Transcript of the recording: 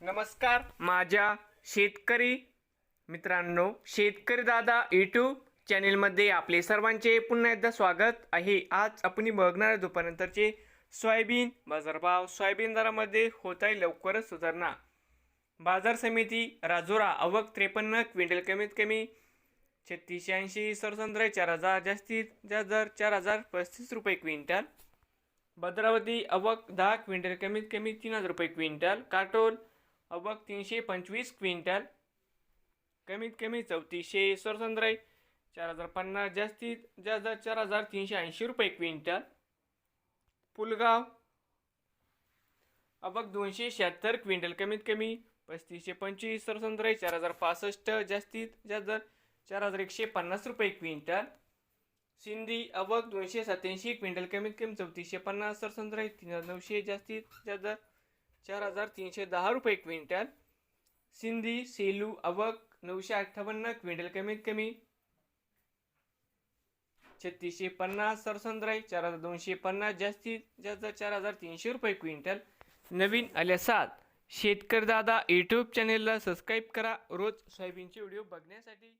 नमस्कार माझ्या शेतकरी मित्रांनो शेतकरी दादा यूट्यूब चॅनेलमध्ये आपले सर्वांचे पुन्हा एकदा स्वागत आहे. आज आपण बघणार दुपारनंतरचे सोयाबीन बाजारभाव. सोयाबीन दरामध्ये होत आहे लवकरच सुधारणा. बाजार समिती राजुरा अवक त्रेपन्न क्विंटल कमीत कमी छत्तीसशे ऐंशी सरसंद्र चार हजार जास्तीत जास्त दर चार हजार पस्तीस रुपये क्विंटल. भद्रावती अवक दहा क्विंटल कमीत कमी तीन हजार रुपये क्विंटल. काटोल अबक तीनशे पंचवीस क्विंटल. कमीत कमी चौतीसशे सरसंद्राई. चार हजार पन्नास जास्तीत जास्त चार हजार तीनशे ऐंशी रुपये क्विंटल. पुलगाव अबक दोनशे शहात्तर क्विंटल कमीत कमी. पस्तीसशे पंचवीस सरसंद्राई. चार हजार पासष्ट जास्तीत जास्त चार हजार एकशे पन्नास रुपये क्विंटल. सिंधी अबक दोनशे सत्याऐंशी क्विंटल कमीत कमी. चौतीसशे पन्नास सरसंद्राई. तीन हजार नऊशे जास्तीत जास्त चार हजार तीनशे दहा रुपये क्विंटल. सिंधी सेलू अवक नऊशे अठ्ठावन्न क्विंटल कमीत कमी. छत्तीसशे पन्नास सरसंद्राई चार हजार दोनशे पन्नास जास्तीत जास्त चार हजार तीनशे रुपये क्विंटल. नवीन आल्यासात शेतकरी दादा यूट्यूब चॅनेलला सबस्क्राईब करा. रोज सोयाबीनचे व्हिडिओ बघण्यासाठी.